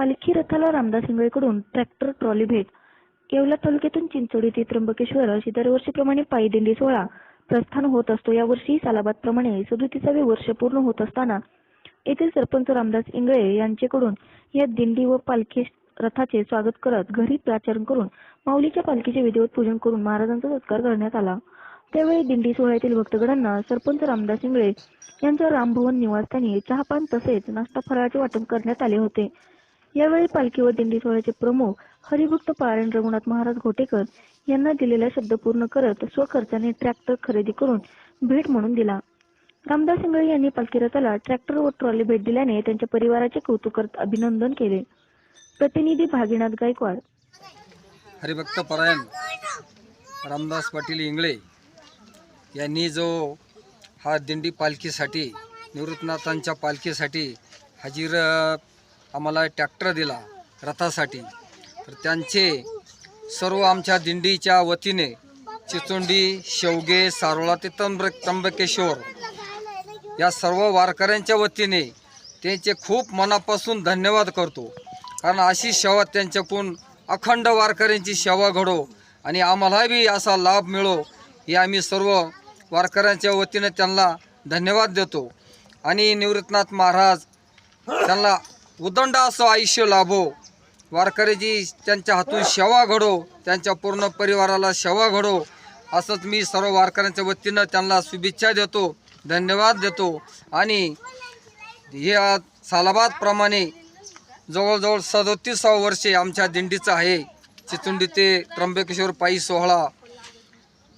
पालखी रथाला रामदास इंगळेकडून ट्रॅक्टर ट्रॉली भेट. येवला तालुक्यातून चिंचोडी ते त्र्यंबकेश्वर अशी दरवर्षीप्रमाणे पायी दिंडी सोहळा प्रस्थान होत असतो. यावर्षी सालाबादप्रमाणे सदोतीसावे वर्ष पूर्ण होत असताना येथील सरपंच रामदास इंगळे यांचेकडून या दिंडी व पालखी रथाचे स्वागत करत घरी प्राचारण करून माऊलीच्या पालखीचे विधिवत पूजन करून महाराजांचा सत्कार करण्यात आला. त्यावेळी दिंडी सोहळ्यातील भक्तगणांना सरपंच रामदास इंगळे यांच्या रामभवन निवासस्थानी चहापान तसेच नाश्ता फराळाचे वाटप करण्यात आले होते. यावेळी पालखी व दिंडी सोहळ्याचे प्रमुख हरिभक्त पारायण रघुनाथ महाराज घोटेकर यांना दिलेला शब्द पूर्ण करत स्वखर्चाने ट्रॅक्टर खरेदी करून भेट म्हणून दिला. रामदास इंगळे यांनी पालखी रथाला ट्रॅक्टर व ट्रॉली भेट दिल्याने त्यांच्या परिवाराचे कौतुक करत अभिनंदन केले. प्रतिनिधी भागीनाथ गायकवाड. हरिभक्त परायण रामदास पाटील इंगळे यांनी जो हा दिंडी पालखीसाठी निवृत्तनाथांच्या पालखीसाठी हजीर आम्हाला ट्रॅक्टर दिला रथासाठी. तर त्यांचे सर्व आमच्या दिंडीच्या वतीने चिचुंडी शेवगे सारोळा ते त्र्यंब त्र्यंबकेश्वर या सर्व वारकऱ्यांच्या वतीने त्यांचे खूप मनापासून धन्यवाद करतो. कारण अशी सेवा त्यांच्याकडून अखंड वारकऱ्यांची सेवा घडो आणि आम्हाला बी असा लाभ मिळो हे आम्ही सर्व वारकऱ्यांच्या वतीने त्यांना धन्यवाद देतो. आणि निवृत्तनाथ महाराज त्यांना उदंड असं आयुष्य लाभो. वारकऱ्याची त्यांच्या हातून सेवा घडो. त्यांच्या पूर्ण परिवाराला सेवा घडो. असंच मी सर्व वारकऱ्यांच्या वतीनं त्यांना शुभेच्छा देतो धन्यवाद देतो. आणि हे सालाबादप्रमाणे जवळजवळ सदोतीसावं वर्षे आमच्या दिंडीचं आहे. चितुंडी ते त्र्यंबकेश्वर पायी सोहळा.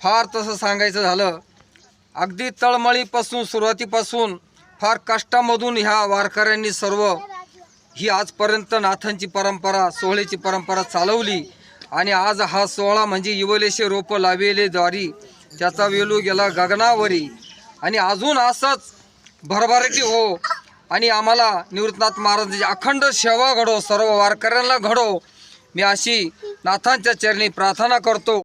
फार तसं सांगायचं झालं अगदी तळमळीपासून सुरुवातीपासून फार कष्टामधून ह्या वारकऱ्यांनी सर्व ही आजपर्यंत नाथांची परंपरा सोहळ्याची परंपरा चालवली आणि आज हा सोहळा म्हणजे इवलेशे रोपं लावेले द्वारी त्याचा वेलू गेला गगनावरी. आणि अजून असंच भरभराटी हो. आणि आम्हाला निवृत्तनाथ महाराजांची अखंड सेवा घडो सर्व वारकऱ्यांना घडो. मी अशी नाथांच्या चरणी प्रार्थना करतो.